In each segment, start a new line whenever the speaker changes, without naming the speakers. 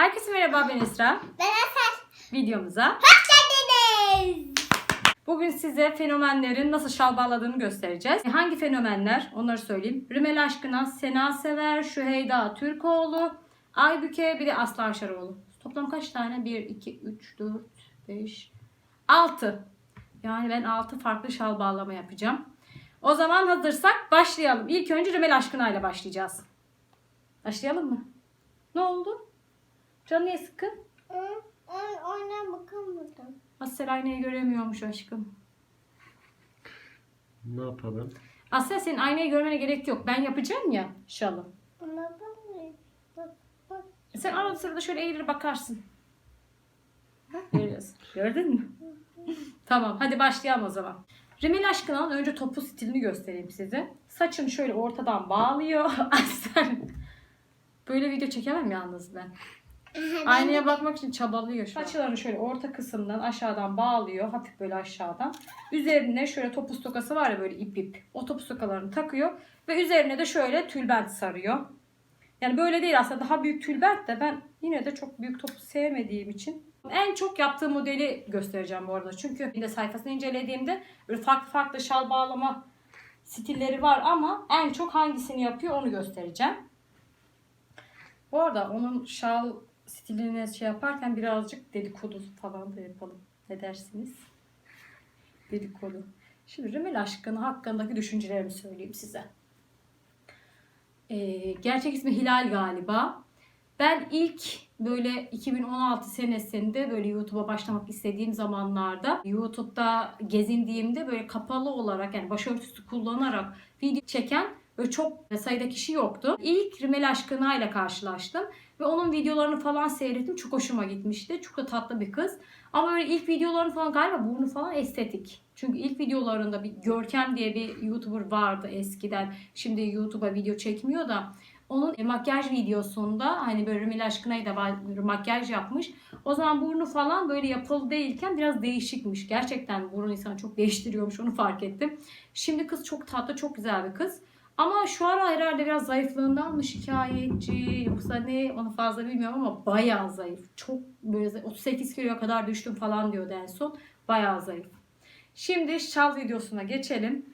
Herkese merhaba ben Esra.
Ben Asel.
Videomuza.
Hoş geldiniz.
Bugün size fenomenlerin nasıl şal bağladığını göstereceğiz. Hangi fenomenler? Onları söyleyeyim. Rümel Aşkına, Sena Sever, Şüheyda Türkoğlu, Aybüke, bir de Aslı Aşaroğlu. Toplam kaç tane? 1, 2, 3, 4, 5, 6. Yani ben 6 farklı şal bağlama yapacağım. O zaman hazırsak başlayalım. İlk önce Rümel Aşkına ile başlayacağız. Başlayalım mı? Ne oldu? Canı niye sıkın?
Oyna bakamadım.
Asel aynayı göremiyormuş aşkım.
Ne yapalım?
Asel senin aynayı görmene gerek yok. Ben yapacağım ya şalı.
Buna bakmayın. Bak bak.
Sen arada sırada şöyle eğilir bakarsın. Görüyorsun. Gördün mü? tamam hadi başlayalım o zaman. Rimel aşkına önce topu stilini göstereyim size. Saçını şöyle ortadan bağlıyor. Asel. Böyle video çekemem yalnız ben. Aynaya bakmak için çabalıyor şu an. Saçlarını şöyle orta kısımdan aşağıdan bağlıyor. Hafif böyle aşağıdan. Üzerine şöyle topuz tokası var ya böyle ip ip. O topuz tokalarını takıyor. Ve üzerine de şöyle tülbent sarıyor. Yani böyle değil aslında daha büyük tülbent de ben yine de çok büyük topuz sevmediğim için. En çok yaptığım modeli göstereceğim bu arada. Çünkü de sayfasını incelediğimde böyle farklı farklı şal bağlama stilleri var ama en çok hangisini yapıyor onu göstereceğim. Bu arada onun şal stilini şey yaparken birazcık dedikodu falan da yapalım. Ne dersiniz? Dedikodu. Şimdi Rümel aşkını hakkındaki düşüncelerimi söyleyeyim size. Ee, gerçek ismi Hilal galiba. Ben ilk böyle 2016 senesinde böyle YouTube'a başlamak istediğim zamanlarda YouTube'da gezindiğimde böyle kapalı olarak yani başörtüsü kullanarak video çeken böyle çok sayıda kişi yoktu. İlk Rimel Aşkına ile karşılaştım ve onun videolarını falan seyrettim. Çok hoşuma gitmişti. Çok da tatlı bir kız. Ama böyle ilk videolarını falan galiba burnu falan estetik. Çünkü ilk videolarında bir Görkem diye bir YouTuber vardı eskiden. Şimdi YouTube'a video çekmiyor da onun e, makyaj videosunda hani böyle Rümel Aşkına'yı da makyaj yapmış. O zaman burnu falan böyle yapılı değilken biraz değişikmiş. Gerçekten burun insanı çok değiştiriyormuş onu fark ettim. Şimdi kız çok tatlı çok güzel bir kız. Ama şu ara herhalde biraz zayıflığından mı şikayetçi yoksa ne onu fazla bilmiyorum ama bayağı zayıf. Çok böyle zayıf. 38 kiloya kadar düştüm falan diyordu en son. Bayağı zayıf. Şimdi şal videosuna geçelim.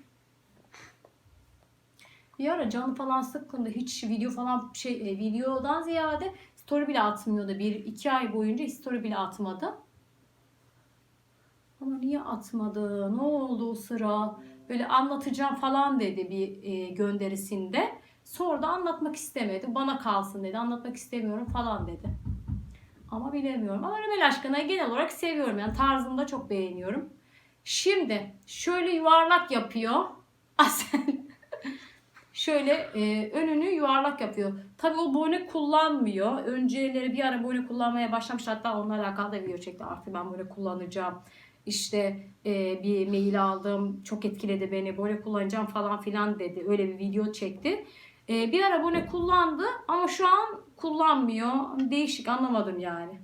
Bir ara canı falan sıkkındı. Hiç video falan şey e, videodan ziyade story bile atmıyordu. Bir iki ay boyunca story bile atmadı. Ama niye atmadı? Ne oldu o sıra? Böyle anlatacağım falan dedi bir e, gönderisinde. Sonra da anlatmak istemedi. Bana kalsın dedi. Anlatmak istemiyorum falan dedi. Ama bilemiyorum. Ama Rümel Aşkına'yı genel olarak seviyorum. Yani tarzını da çok beğeniyorum. Şimdi şöyle yuvarlak yapıyor. Asel. şöyle e, önünü yuvarlak yapıyor. Tabii o bone kullanmıyor. Önceleri bir ara bone kullanmaya başlamış. Hatta onunla alakalı da video çekti. Artık ben böyle kullanacağım. İşte e, bir mail aldım. Çok etkiledi beni. Bone kullanacağım falan filan dedi. Öyle bir video çekti. E, bir ara bone kullandı ama şu an kullanmıyor. Değişik anlamadım yani.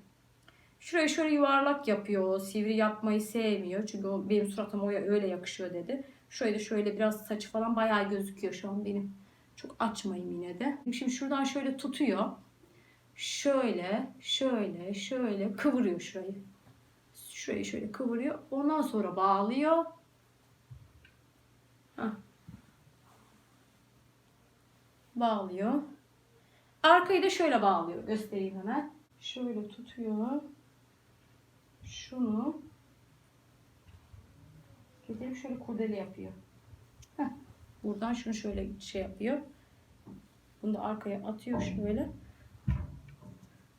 Şurayı şöyle yuvarlak yapıyor. Sivri yapmayı sevmiyor. Çünkü o benim suratıma öyle yakışıyor dedi. Şöyle şöyle biraz saçı falan bayağı gözüküyor şu an benim. Çok açmayayım yine de. Şimdi şuradan şöyle tutuyor. Şöyle, şöyle, şöyle kıvırıyor şurayı. Şurayı şöyle kıvırıyor. Ondan sonra bağlıyor. Hah. Bağlıyor. Arkayı da şöyle bağlıyor. Göstereyim hemen. Şöyle tutuyor. Şunu getirip şöyle kurdele yapıyor. Heh. Buradan şunu şöyle şey yapıyor. Bunu da arkaya atıyor şöyle.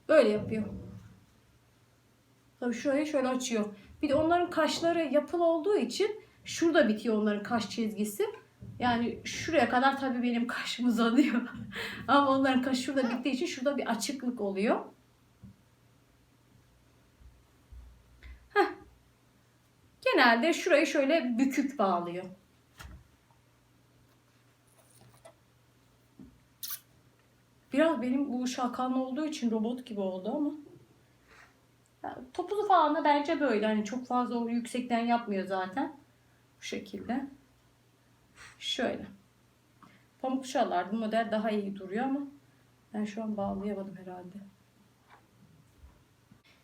Böyle yapıyor. Tabii şurayı şöyle açıyor. Bir de onların kaşları yapılı olduğu için şurada bitiyor onların kaş çizgisi. Yani şuraya kadar tabii benim kaşım uzanıyor. Ama onların kaşı şurada bittiği için şurada bir açıklık oluyor. Genelde şurayı şöyle bükük bağlıyor. Biraz benim bu şakan olduğu için robot gibi oldu ama. Topuzu falan da bence böyle. Hani çok fazla o yüksekten yapmıyor zaten. Bu şekilde. Şöyle. Pamuk şallar bu model daha iyi duruyor ama ben şu an bağlayamadım herhalde.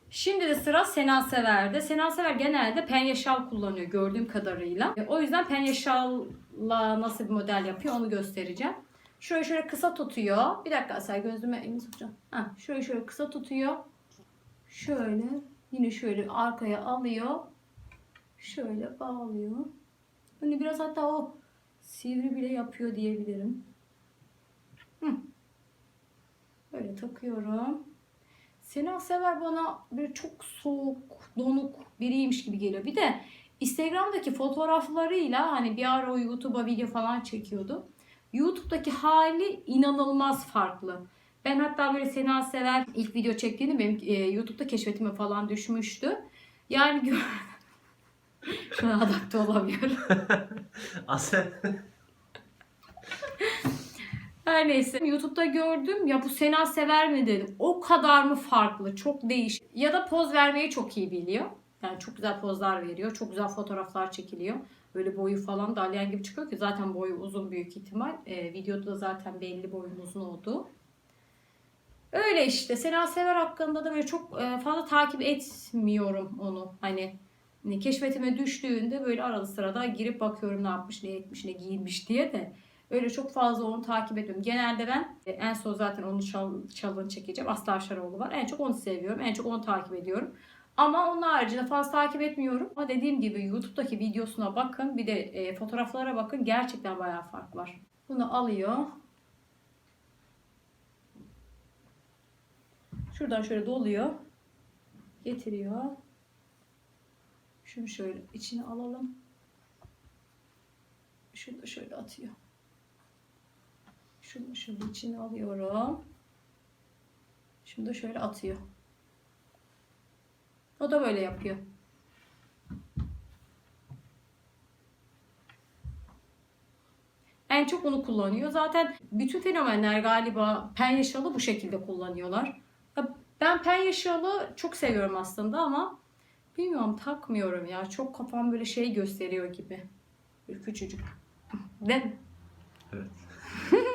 Şimdi de sıra Sena Sever'de. Sena Sever genelde penye şal kullanıyor gördüğüm kadarıyla. E, O yüzden penye şalla nasıl bir model yapıyor onu göstereceğim. Şöyle şöyle kısa tutuyor. Bir dakika Asel gözüme elini tutacağım. Ha, şöyle şöyle kısa tutuyor. Şöyle yine şöyle arkaya alıyor. Şöyle bağlıyor. Hani biraz hatta o sivri bile yapıyor diyebilirim. Hı. Böyle takıyorum. Sena Sever bana böyle çok soğuk, donuk biriymiş gibi geliyor. Bir de Instagram'daki fotoğraflarıyla hani bir ara o YouTube'a video falan çekiyordu. YouTube'daki hali inanılmaz farklı. Ben hatta böyle Sena Sever ilk video çektiğini benim e, YouTube'da keşfetime falan düşmüştü. Yani gör... Şu an adapte olamıyorum.
Asel.
Her neyse YouTube'da gördüm ya bu Sena Sever mi dedim. O kadar mı farklı? Çok değişik. Ya da poz vermeyi çok iyi biliyor. Yani çok güzel pozlar veriyor. Çok güzel fotoğraflar çekiliyor. Böyle boyu falan da alyan gibi çıkıyor ki zaten boyu uzun büyük ihtimal. Ee, videoda da zaten belli boyun uzun olduğu. Öyle işte. Sena Sever hakkında da böyle çok e, fazla takip etmiyorum onu. Hani hani keşfetime düştüğünde böyle arada sırada girip bakıyorum ne yapmış, ne etmiş, ne giyinmiş diye de öyle çok fazla onu takip etmiyorum. Genelde ben e, en son zaten onun çal, çalını çekeceğim. Aslı Avşaroğlu var. En çok onu seviyorum. En çok onu takip ediyorum. Ama onun haricinde fazla takip etmiyorum. Ama dediğim gibi YouTube'daki videosuna bakın. Bir de e, fotoğraflara bakın. Gerçekten bayağı fark var. Bunu alıyor. Şuradan şöyle doluyor. Getiriyor. Şunu şöyle içine alalım. Şunu da şöyle atıyor. Şunu şöyle içine alıyorum. Şunu da şöyle atıyor. O da böyle yapıyor. En çok onu kullanıyor. Zaten bütün fenomenler galiba penye şalı bu şekilde kullanıyorlar. Ben penye şalı çok seviyorum aslında ama bilmiyorum takmıyorum ya. Çok kafam böyle şey gösteriyor gibi. Böyle küçücük. Değil mi?
Evet.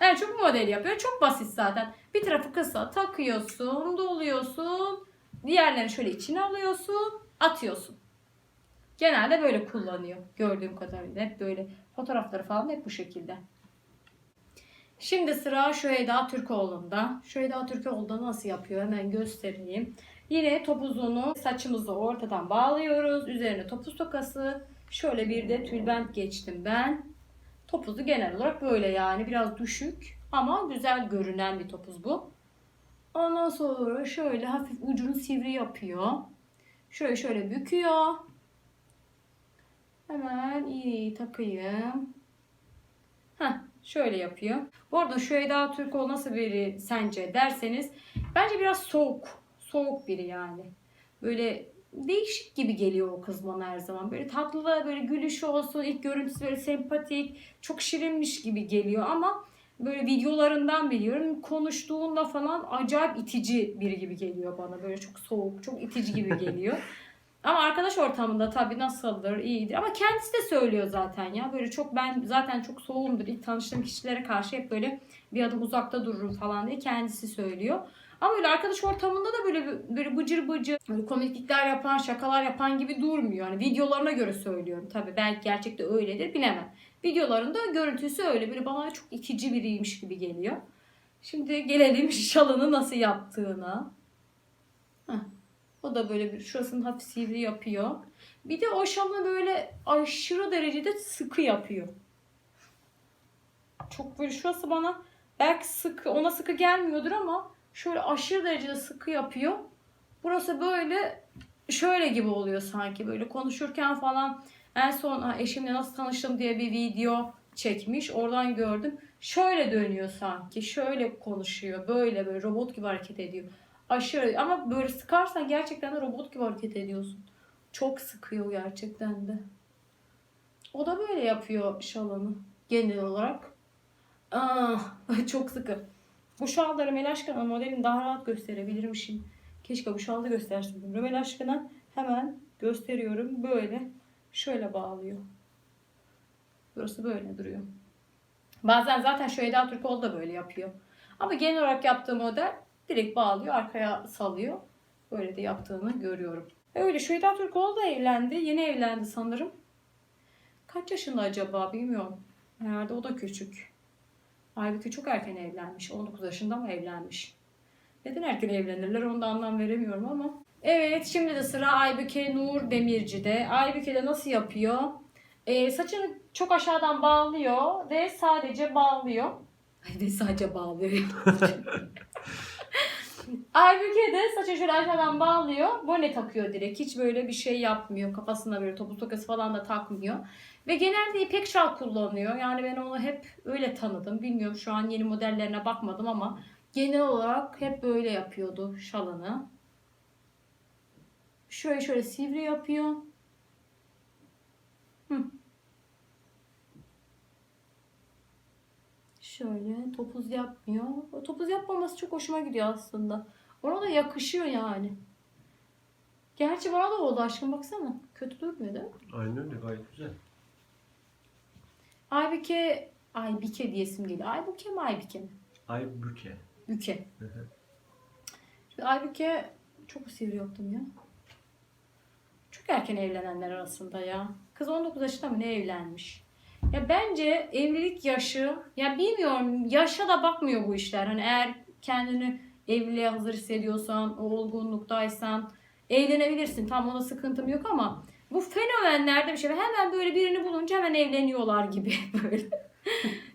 Evet çok model yapıyor. Çok basit zaten. Bir tarafı kısa takıyorsun, doluyorsun. Diğerlerini şöyle içine alıyorsun, atıyorsun. Genelde böyle kullanıyor. Gördüğüm kadarıyla hep böyle fotoğrafları falan hep bu şekilde. Şimdi sıra Şüheyda Türkoğlu'nda. Şüheyda Türkoğlu'da nasıl yapıyor hemen göstereyim. Yine topuzunu saçımızı ortadan bağlıyoruz. Üzerine topuz tokası. Şöyle bir de tülbent geçtim ben. Topuzu genel olarak böyle yani biraz düşük ama güzel görünen bir topuz bu. Ondan sonra şöyle hafif ucunu sivri yapıyor. Şöyle şöyle büküyor. Hemen iğneyi takayım. Heh, şöyle yapıyor. Bu arada Şüheyda Türkoğlu nasıl biri sence derseniz bence biraz soğuk. Soğuk biri yani. Böyle değişik gibi geliyor o kız bana her zaman. Böyle tatlı böyle gülüşü olsun, ilk görüntüsü böyle sempatik, çok şirinmiş gibi geliyor ama böyle videolarından biliyorum. Konuştuğunda falan acayip itici biri gibi geliyor bana. Böyle çok soğuk, çok itici gibi geliyor. Ama arkadaş ortamında tabii nasıldır, iyidir. Ama kendisi de söylüyor zaten ya. Böyle çok ben zaten çok soğumdur. İlk tanıştığım kişilere karşı hep böyle bir adım uzakta dururum falan diye kendisi söylüyor. Ama böyle arkadaş ortamında da böyle böyle bıcır bıcır böyle komiklikler yapan, şakalar yapan gibi durmuyor. Hani videolarına göre söylüyorum. Tabii belki gerçekte öyledir bilemem. Videolarında görüntüsü öyle. Böyle bana çok itici biriymiş gibi geliyor. Şimdi gelelim şalını nasıl yaptığına. Heh. O da böyle bir şurasını hafif sivri yapıyor. Bir de o şalını böyle aşırı derecede sıkı yapıyor. Çok böyle şurası bana belki sıkı ona sıkı gelmiyordur ama şöyle aşırı derecede sıkı yapıyor. Burası böyle şöyle gibi oluyor sanki böyle konuşurken falan en son eşimle nasıl tanıştım diye bir video çekmiş. Oradan gördüm. Şöyle dönüyor sanki. Şöyle konuşuyor. Böyle böyle robot gibi hareket ediyor. Aşırı ama böyle sıkarsan gerçekten de robot gibi hareket ediyorsun. Çok sıkıyor gerçekten de. O da böyle yapıyor şalını genel olarak. Aa, çok sıkı. Bu şalları Mel Aşkın'ın modelini daha rahat gösterebilirmişim. Keşke bu şalda göstersin. Mel Aşkın'a hemen gösteriyorum. Böyle şöyle bağlıyor. Burası böyle duruyor. Bazen zaten Şüheyda Türkoğlu da böyle yapıyor. Ama genel olarak yaptığı model direkt bağlıyor, arkaya salıyor. Böyle de yaptığını görüyorum. Öyle Şüheda Türkoğlu da evlendi. Yeni evlendi sanırım. Kaç yaşında acaba bilmiyorum. Herhalde o da küçük. Halbuki çok erken evlenmiş. 19 yaşında mı evlenmiş? Neden erken evlenirler onu da anlam veremiyorum ama. Evet şimdi de sıra Aybüke Nur Demirci'de. Aybüke de nasıl yapıyor? Ee, saçını çok aşağıdan bağlıyor ve sadece bağlıyor. Ay de sadece bağlıyor. Aybüke de saçı şöyle aşağıdan bağlıyor. Bone takıyor direkt. Hiç böyle bir şey yapmıyor. Kafasına böyle topuz tokası falan da takmıyor. Ve genelde ipek şal kullanıyor. Yani ben onu hep öyle tanıdım. Bilmiyorum şu an yeni modellerine bakmadım ama genel olarak hep böyle yapıyordu şalını. Şöyle şöyle sivri yapıyor. Şöyle topuz yapmıyor. Topuz yapmaması çok hoşuma gidiyor aslında. Ona da yakışıyor yani. Gerçi bana da oldu aşkım baksana. Kötü durmuyor değil mi?
Aynen öyle gayet güzel.
Aybike, Aybike diyesim geliyor. Aybüke mi Aybike mi?
Aybüke.
Büke.
Hı hı.
Şimdi Aybüke çok sivri yaptım ya. Çok erken evlenenler arasında ya. Kız 19 yaşında mı ne evlenmiş? Ya bence evlilik yaşı, ya bilmiyorum yaşa da bakmıyor bu işler. Hani eğer kendini evliliğe hazır hissediyorsan, o olgunluktaysan evlenebilirsin. Tam ona sıkıntım yok ama bu fenomenlerde bir şey. Hemen böyle birini bulunca hemen evleniyorlar gibi böyle.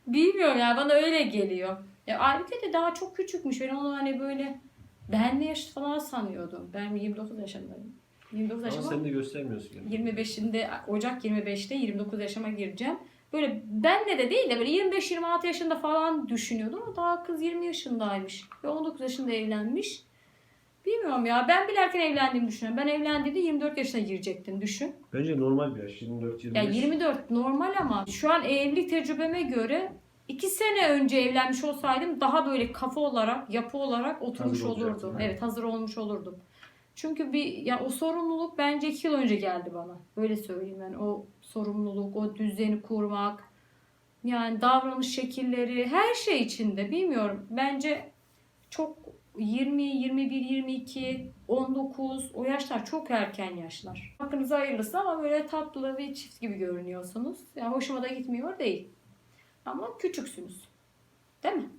Bilmiyorum ya bana öyle geliyor. Ya Aybüke de daha çok küçükmüş. Ben onu hani böyle benle yaşlı falan sanıyordum. Ben 29 yaşındayım. 29
Ama
yaşıma
sen de göstermiyorsun. Yani.
25'inde Ocak 25'te 29 yaşıma gireceğim. Böyle benle de değil de böyle 25-26 yaşında falan düşünüyordum ama daha kız 20 yaşındaymış. Ve 19 yaşında evlenmiş. Bilmiyorum ya ben bile erken evlendiğimi düşünüyorum. Ben evlendiğimde 24 yaşına girecektim düşün.
Bence normal bir yaş. 24-25.
Ya 24 normal ama şu an evlilik tecrübeme göre 2 sene önce evlenmiş olsaydım daha böyle kafa olarak, yapı olarak oturmuş
Hazır olacaktın,
olurdum.
Evet
hazır olmuş olurdum. Çünkü bir ya o sorumluluk bence 2 yıl önce geldi bana. Böyle söyleyeyim yani o sorumluluk, o düzeni kurmak, yani davranış şekilleri her şey içinde bilmiyorum. Bence çok 20, 21, 22, 19 o yaşlar çok erken yaşlar. Hakkınızı hayırlısı ama böyle tatlı bir çift gibi görünüyorsunuz. Yani hoşuma da gitmiyor değil. Ama küçüksünüz. Değil mi?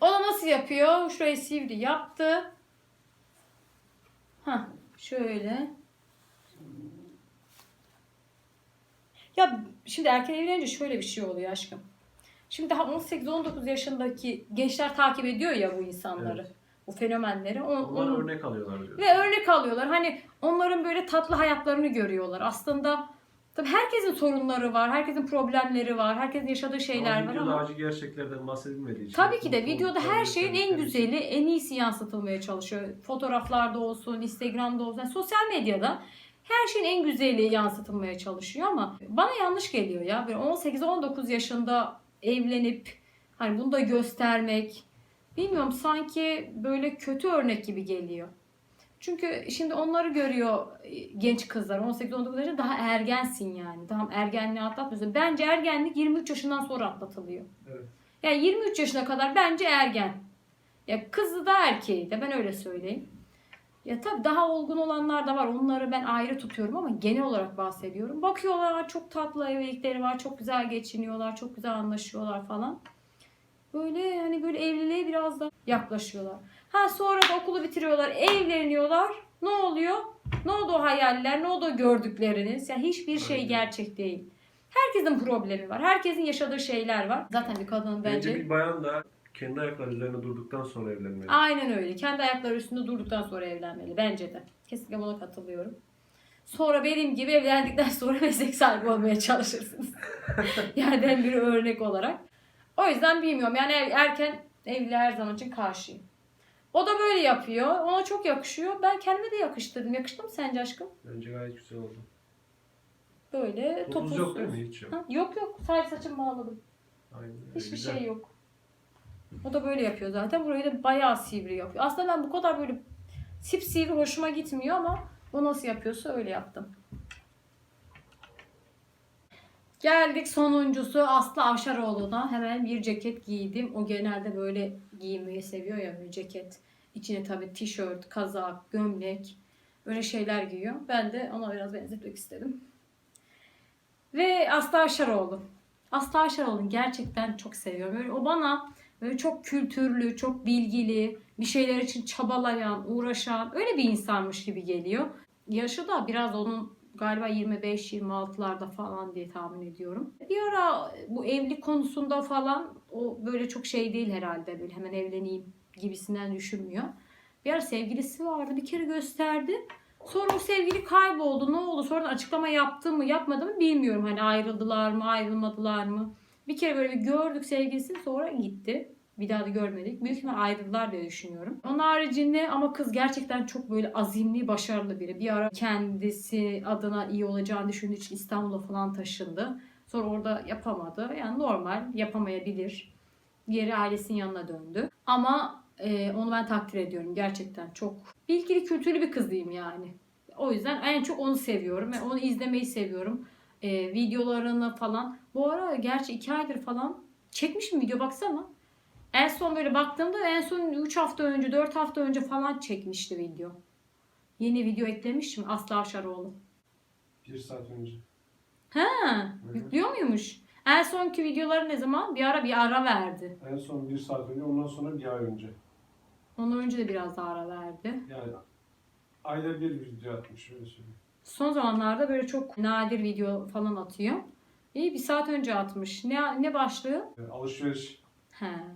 O da nasıl yapıyor? Şurayı sivri yaptı. Ha, şöyle. Ya şimdi erken evlenince şöyle bir şey oluyor aşkım. Şimdi daha 18-19 yaşındaki gençler takip ediyor ya bu insanları.
Evet.
Bu fenomenleri. O-
Onlar
onun-
örnek alıyorlar diyor.
ve örnek alıyorlar. Hani onların böyle tatlı hayatlarını görüyorlar. Aslında tabii herkesin sorunları var, herkesin problemleri var, herkesin yaşadığı şeyler
ama
var ama
acı gerçeklerden bahsedilmediği için.
tabii ki de videoda her şeyin en güzeli, en iyisi yansıtılmaya çalışıyor. Fotoğraflarda olsun, Instagram'da olsun, yani sosyal medyada her şeyin en güzeli yansıtılmaya çalışıyor ama bana yanlış geliyor ya. Böyle 18-19 yaşında evlenip hani bunu da göstermek bilmiyorum sanki böyle kötü örnek gibi geliyor. Çünkü şimdi onları görüyor e, genç kızlar 18-19 yaşında daha ergensin yani. Daha ergenliği atlatmıyorsun. Bence ergenlik 23 yaşından sonra atlatılıyor.
Evet.
Yani 23 yaşına kadar bence ergen. Ya kızı da erkeği de ben öyle söyleyeyim. Ya tabii daha olgun olanlar da var. Onları ben ayrı tutuyorum ama genel olarak bahsediyorum. Bakıyorlar çok tatlı evlilikleri var. Çok güzel geçiniyorlar. Çok güzel anlaşıyorlar falan. Böyle hani böyle evliliğe biraz da yaklaşıyorlar. Ha sonra da okulu bitiriyorlar. Evleniyorlar. Ne oluyor? Ne oldu o hayaller? Ne oldu o gördükleriniz? Yani hiçbir şey gerçek değil. Herkesin problemi var. Herkesin yaşadığı şeyler var. Zaten bir kadının
Bence
bence
bir bayan da kendi ayakları üzerine durduktan sonra evlenmeli.
Aynen öyle. Kendi ayakları üstünde durduktan sonra evlenmeli. Bence de. Kesinlikle buna katılıyorum. Sonra benim gibi evlendikten sonra meslek sahibi olmaya çalışırsınız. ben bir örnek olarak. O yüzden bilmiyorum. Yani er- erken evliliğe her zaman için karşıyım. O da böyle yapıyor. Ona çok yakışıyor. Ben kendime de yakıştırdım. Yakıştı mı sence aşkım?
Bence gayet güzel oldu.
Böyle
Topuz
topuz.
yok değil mi? Hiç yok.
Ha, yok yok. Sadece saçımı bağladım.
Aynen.
Hiçbir
güzel.
şey yok. O da böyle yapıyor zaten. Burayı da bayağı sivri yapıyor. Aslında ben bu kadar böyle sivri hoşuma gitmiyor ama o nasıl yapıyorsa öyle yaptım. Geldik sonuncusu Aslı Avşaroğlu'na. Hemen bir ceket giydim. O genelde böyle giymeyi seviyor ya bir ceket. İçine tabii tişört, kazak, gömlek öyle şeyler giyiyor. Ben de ona biraz benzetmek istedim. Ve Aslı Aşaroğlu. Aslı Aşaroğlu'nu gerçekten çok seviyorum. Böyle o bana böyle çok kültürlü, çok bilgili, bir şeyler için çabalayan, uğraşan öyle bir insanmış gibi geliyor. Yaşı da biraz onun galiba 25-26'larda falan diye tahmin ediyorum. Bir ara bu evlilik konusunda falan o böyle çok şey değil herhalde. Böyle hemen evleneyim gibisinden düşünmüyor. Bir ara sevgilisi vardı bir kere gösterdi. Sonra o sevgili kayboldu. Ne oldu? Sonra açıklama yaptı mı yapmadı mı bilmiyorum. Hani ayrıldılar mı ayrılmadılar mı? Bir kere böyle bir gördük sevgilisini sonra gitti. Bir daha da görmedik. Büyük ihtimal ayrıldılar diye düşünüyorum. Onun haricinde ama kız gerçekten çok böyle azimli, başarılı biri. Bir ara kendisi adına iyi olacağını düşündüğü için İstanbul'a falan taşındı. Sonra orada yapamadı. Yani normal yapamayabilir. Geri ailesinin yanına döndü. Ama e, onu ben takdir ediyorum. Gerçekten çok bilgili, kültürlü bir kız diyeyim yani. O yüzden en çok onu seviyorum ve onu izlemeyi seviyorum. E, videolarını falan. Bu ara gerçi iki aydır falan çekmişim video baksana. En son böyle baktığımda en son 3 hafta önce 4 hafta önce falan çekmişti video. Yeni video eklemişim Aslı Avşaroğlu.
Bir saat önce.
Ha, yüklüyor muymuş? En sonki videoları ne zaman? Bir ara bir ara verdi.
En son bir saat önce, ondan sonra bir ay önce.
Ondan önce de biraz daha ara verdi.
Yani ayda bir video atmış öyle söyleyeyim.
Son zamanlarda böyle çok nadir video falan atıyor. İyi bir saat önce atmış. Ne ne başlığı?
Yani alışveriş
He.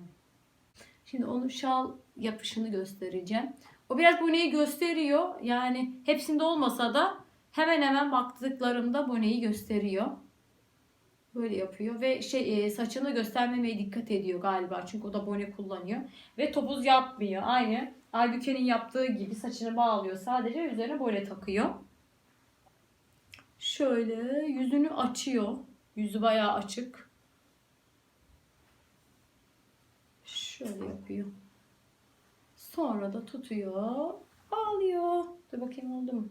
Şimdi onun şal yapışını göstereceğim. O biraz boneyi gösteriyor. Yani hepsinde olmasa da hemen hemen baktıklarımda boneyi gösteriyor. Böyle yapıyor ve şey e, saçını göstermemeye dikkat ediyor galiba. Çünkü o da bone kullanıyor. Ve topuz yapmıyor. Aynı Aybüke'nin yaptığı gibi saçını bağlıyor. Sadece üzerine bone takıyor. Şöyle yüzünü açıyor. Yüzü bayağı açık. Şöyle yapıyor. Sonra da tutuyor. Bağlıyor. Dur bakayım oldu mu?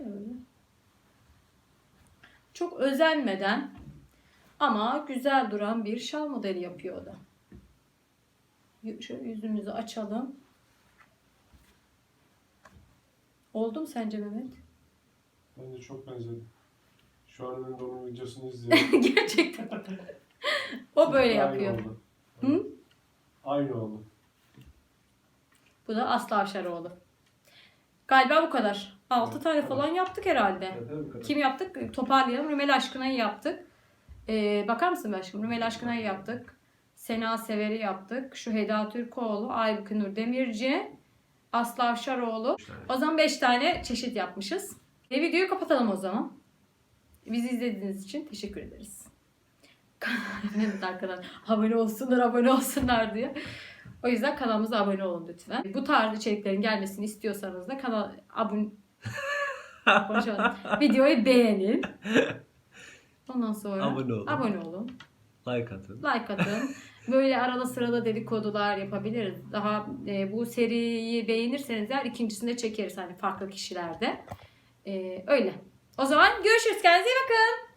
Öyle. Çok özenmeden ama güzel duran bir şal modeli yapıyor o da. Şöyle yüzümüzü açalım. Oldu mu sence Mehmet?
Bence çok benzedi. Şu an ben de onun videosunu izliyorum.
Gerçekten. o böyle
Aynı
yapıyor.
oldu.
Hı?
Aynı oldu.
Bu da Aslı Avşaroğlu. Galiba bu kadar. 6
Evet,
tane falan yaptık herhalde.
Evet, evet, bu kadar.
Kim yaptık? Toparlayalım. Rümel Aşkına'yı yaptık. Ee, bakar mısın aşkım? Rümel Aşkına'yı yaptık. Sena Sever'i yaptık. Şu Heda Türkoğlu, Aybüke Nur Demirci, Aslı Avşaroğlu. O zaman 5 tane çeşit yapmışız. E, videoyu kapatalım o zaman. Bizi izlediğiniz için teşekkür ederiz. evet arkadan abone olsunlar abone olsunlar diye. O yüzden kanalımıza abone olun lütfen. Bu tarz içeriklerin gelmesini istiyorsanız da kanal abone Konuşamadım. Videoyu beğenin. Ondan sonra
Abone olun.
abone olun.
Like atın.
Like atın. Böyle arada sırada dedikodular yapabiliriz. Daha e, bu seriyi beğenirseniz eğer ikincisini de çekeriz hani farklı kişilerde. E, öyle. O zaman görüşürüz. Kendinize iyi bakın.